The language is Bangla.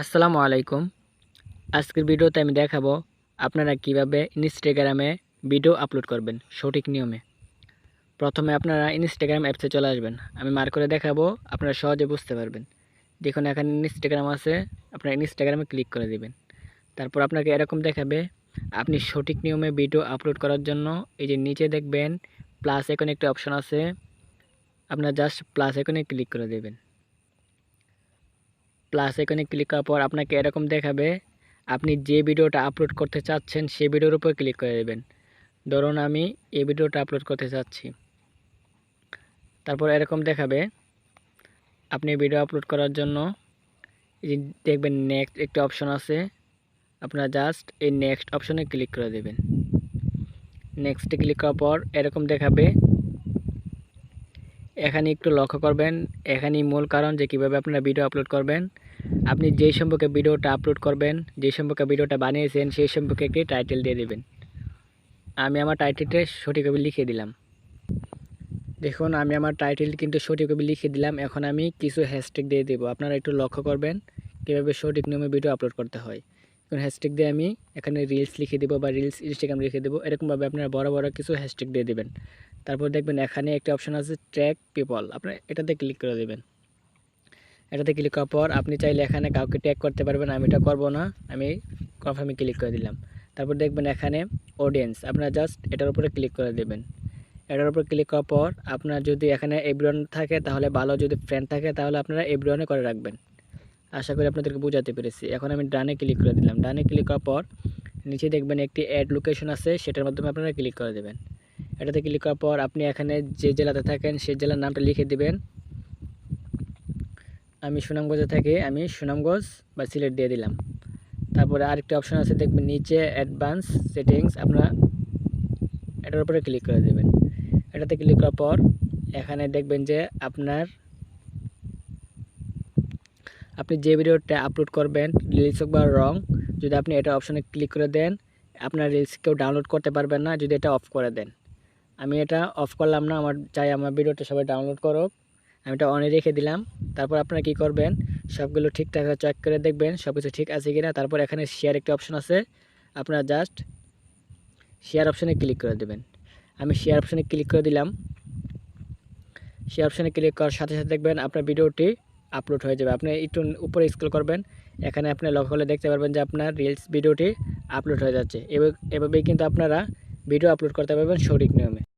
আসসালামু আলাইকুম। আজকের ভিডিওতে আমি দেখাবো আপনারা কীভাবে ইনস্টাগ্রামে ভিডিও আপলোড করবেন সঠিক নিয়মে। প্রথমে আপনারা ইনস্টাগ্রাম অ্যাপসে চলে আসবেন। আমি মার করে দেখাবো, আপনারা সহজে বুঝতে পারবেন। দেখুন, এখানে ইনস্টাগ্রাম আছে, আপনারা ইনস্টাগ্রামে ক্লিক করে দিবেন। তারপর আপনাকে এরকম দেখাবে, আপনি সঠিক নিয়মে ভিডিও আপলোড করার জন্য এই যে নিচে দেখবেন প্লাস এখন একটা অপশন আছে, আপনার জাস্ট প্লাস এখানে ক্লিক করে দেবেন। প্লাস এখানে ক্লিক করার পর আপনাকে এরকম দেখাবে, আপনি যে ভিডিওটা আপলোড করতে চাচ্ছেন সেই ভিডিওর উপর ক্লিক করে দেবেন। ধরুন আমি এই ভিডিওটা আপলোড করতে চাচ্ছি। তারপর এরকম দেখাবে, আপনি ভিডিও আপলোড করার জন্য দেখবেন নেক্সট একটা অপশন আছে, আপনারা জাস্ট এই নেক্সট অপশনে ক্লিক করে দেবেন। নেক্সটে ক্লিক করার পর এরকম দেখাবে, এখানে একটু লক্ষ্য করবেন, এখানেই মূল কারণ যে কীভাবে আপনারা ভিডিও আপলোড করবেন। আপনি যেই সম্পর্কে ভিডিওটা আপলোড করবেন, যে সম্পর্কে ভিডিওটা বানিয়েছেন, সেই সম্পর্কে একটি টাইটেল দিয়ে দেবেন। আমি আমার টাইটেলটা সঠিকভাবে লিখে দিলাম। দেখুন, আমি আমার টাইটেল কিন্তু সঠিকভাবে লিখে দিলাম। এখন আমি কিছু হ্যাশট্যাগ দিয়ে দেবো। আপনারা একটু লক্ষ্য করবেন কীভাবে সঠিক নিয়মে ভিডিও আপলোড করতে হয়। এখন হ্যাশট্যাগ দিয়ে আমি এখানে রিলস লিখে দেবো বা রিলস ইনস্টাগ্রাম লিখে দেবো। এরকমভাবে আপনারা বড় বড় কিছু হ্যাশট্যাগ দিয়ে দেবেন। তারপর দেখবেন এখানে একটা অপশান আছে ট্র্যাক পিপল আপনার এটাতে ক্লিক করে দেবেন। এটাতে ক্লিক করার পর আপনি চাইলে এখানে কাউকে ট্যাগ করতে পারবেন, আমি এটা করব না, আমি কনফার্মে ক্লিক করে দিলাম। তারপর দেখবেন এখানে অডিয়েন্স আপনারা জাস্ট এটার উপরে ক্লিক করে দেবেন। এটার উপর ক্লিক করার পর আপনার যদি এখানে এভরিওয়ান থাকে, তাহলে ভালো যদি ফ্রেন্ড থাকে, তাহলে আপনারা এভরিওয়ানে করে রাখবেন। আশা করি আপনাদেরকে বোঝাতে পেরেছি। এখন আমি ডানে ক্লিক করে দিলাম। ডানে ক্লিক করার পর নিচে দেখবেন একটি অ্যাড লোকেশন আছে, সেটার মাধ্যমে আপনারা ক্লিক করে দেবেন। এটাতে ক্লিক করার পর আপনি এখানে যে জেলাতে থাকেন সেই জেলার নামটা লিখে দিবেন। আমি সুনামগঞ্জে থাকি আমি সুনামগঞ্জ বা সিলেট দিয়ে দিলাম। তারপরে আরেকটি অপশন আছে, দেখবেন নিচে অ্যাডভান্স সেটিংস, আপনারা এটার উপরে ক্লিক করে দেবেন। এটাতে ক্লিক করার পর এখানে দেখবেন যে আপনার, আপনি যে ভিডিওটা আপলোড করবেন, রিলস হোক বা রং, যদি আপনি এটা অপশানে ক্লিক করে দেন, আপনার রিলস কেউ ডাউনলোড করতে পারবেন না, যদি এটা অফ করে দেন। আমি এটা অফ করলাম না, আমার চাই আমার ভিডিওটা সবাই ডাউনলোড করুক। আমি এটা অনে রেখে দিলাম। তারপর আপনারা কি করবেন? সবগুলো ঠিকঠাক চেক করে দেখবেন সব কিছু ঠিক আছে কিনা। তারপর এখানে শেয়ার একটা অপশন আছে। আপনারা জাস্ট শেয়ার অপশানে ক্লিক করে দেবেন। আমি শেয়ার অপশানে ক্লিক করে দিলাম। শেয়ার অপশানে ক্লিক করার সাথে সাথে দেখবেন আপনার ভিডিওটি আপলোড হয়ে যাবে। আপনি একটু উপরে স্ক্রল করবেন। এখানে আপনি লক্ষ্য করলে দেখতে পারবেন যে আপনার রিলস ভিডিওটি আপলোড হয়ে যাচ্ছে। এভাবেই কিন্তু আপনারা ভিডিও আপলোড করতে পারবেন সঠিক নিয়মে।